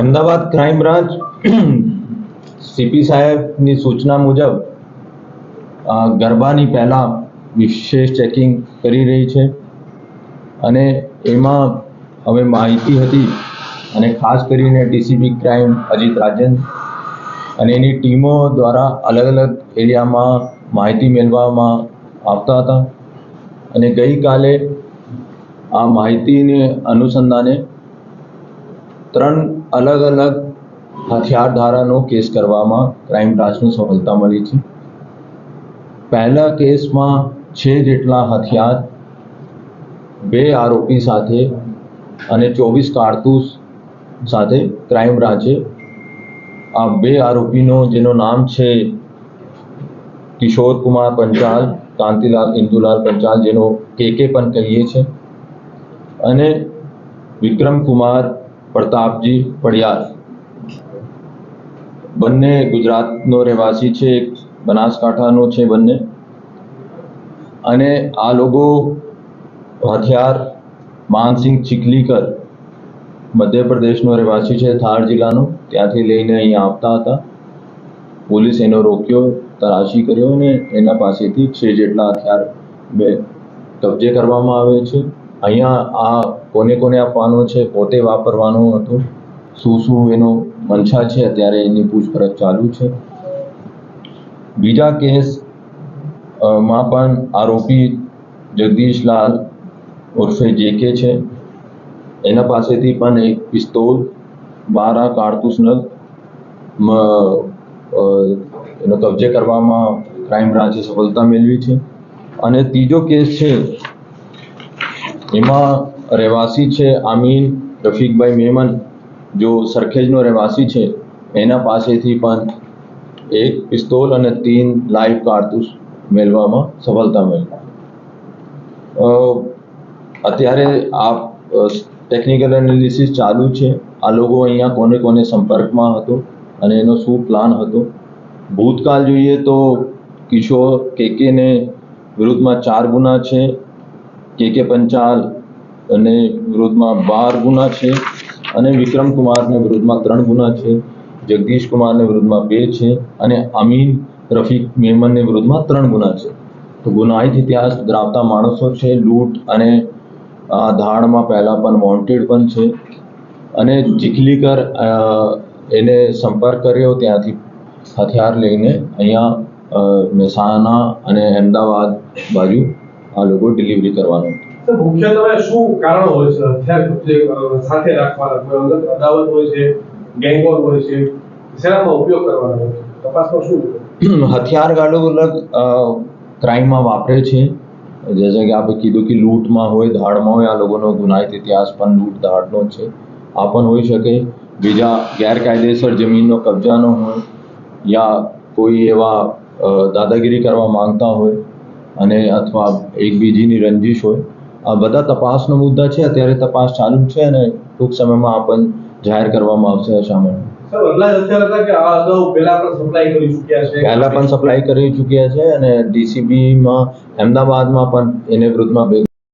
Ahmedabad crime branch CP સાહેબની સૂચના મુજબ ગરબાની પહેલાં વિશેષ ચેકિંગ કરી રહી છે. અને એમાં હવે માહિતી હતી અને ખાસ કરીને ડીસીબી ક્રાઇમ અજીત રાજન અને એની ટીમો દ્વારા અલગ અલગ એરિયામાં માહિતી મેળવવામાં આવતા હતા. અને ગઈકાલે આ માહિતીને અનુસંધાને ત્રણ અલગ અલગ હથિયાર ધારાનો કેસ કરવામાં ક્રાઇમ બ્રાન્ચને સફળતા મળી છે. પહેલા કેસમાં છે જેટલા હથિયાર, બે આરોપી સાથે અને ચોવીસ કારતૂસ સાથે ક્રાઇમ બ્રાન્ચે. આ બે આરોપીનો, જેનું નામ છે કિશોર કુમાર પંચાલ, કાંતિલાલ ઇન્દુલાલ પંચાલ, જેનો કે કે પણ કહીએ છીએ અને વિક્રમ કુમાર પ્રતાપજી પડિયાર બંને ગુજરાતનો રહેવાસી છે, એક બનાસકાંઠાનો છે બંને. અને આ લોકો હથિયાર, માનસિંહ ચીખલીકર, મધ્યપ્રદેશનો રહેવાસી છે, થાર જિલ્લાનો. ત્યાંથી લઈને અહીંયા આવતા હતા. પોલીસ એનો રોક્યો તરાશી કર્યો અને એના પાસેથી છે જેટલા હથિયાર બે કબજે કરવામાં આવે છે. અહીંયા આ કોને કોને આપવાનો છે, પોતે વાપરવાનો હતો? શું શું એનો મંશા છે? અત્યારે એની પૂછપરછ ચાલુ છે. બીજા કેસમાં પણ આરોપી જગદીશલાલ ઉર્ફે જેકે છે. એના પાસેથી પણ એક પિસ્તોલ, બારા કારતૂસ નગ એનો કબજે કરવામાં ક્રાઇમ બ્રાન્ચે સફળતા મેળવી છે. અને ત્રીજો કેસ છે એમાં રહેવાસી છે આમીન, રફીકભાઈ મેમન, જો સરખેજનો રહેવાસી છે, એના પાસેથી પણ એક પિસ્તોલ અને તીન લાઈવ કારતૂસ મેળવામાં સફળતા મળી. અત્યારે આ ટેકનિકલ એનાલિસિસ ચાલુ છે. આ લોકો અહીંયા કોને કોને સંપર્કમાં હતો અને એનો શું પ્લાન હતો. ભૂતકાળ જોઈએ તો કિશોર, કેકેને વિરુદ્ધમાં ચાર ગુના છે. કે કે પંચાલ અને વિરુદ્ધમાં બાર ગુના છે અને વિક્રમ કુમારને વિરુદ્ધમાં ત્રણ ગુના છે, જગદીશ કુમારને વિરુદ્ધમાં બે છે અને અમીન રફીક મેમનને વિરુદ્ધમાં ત્રણ ગુના છે. તો ગુનાહિત ઇતિહાસ ધરાવતા માણસો છે, લૂંટ અને આ ધાડમાં પહેલાં પણ વોન્ટેડ પણ છે. અને જીખલીકર એને સંપર્ક કર્યો ત્યાંથી હથિયાર લઈને અહીંયા મહેસાણા અને અમદાવાદ બાજુ આ લોકો ડિલિવરી કરવાનું. મુખ્યત્વે શું કારણ હોય છે? હથિયાર સાથે રાખવાના અદાવત હોય છે ગેંગવોર હોય છે શેનામાં ઉપયોગ કરવાનો હોય છે? તપાસમાં શું? હથિયાર અલગ અલગ ક્રાઇમમાં વાપરે છે. જેસે કે આપણે કીધું કે લૂંટમાં હોય ધાડમાં હોય આ લોકોનો ગુનાહિત ઇતિહાસ પણ લૂંટ ધાડનો છે. આ પણ હોઈ શકે. બીજા ગેરકાયદેસર જમીનનો કબજાનો હોય યા કોઈ એવા દાદાગીરી કરવા માંગતા હોય અને અથવા એકબીજીની રંજીશ હોય. આ બધા તપાસનો મુદ્દા છે અત્યારે તપાસ ચાલુ છે અને ટૂંક સમયમાં આ પણ જાહેર કરવામાં આવશે સામે. પહેલા પણ સપ્લાય કરી ચૂક્યા છે? અને ડીસીબીમાં અમદાવાદમાં પણ એને વિરુદ્ધમાં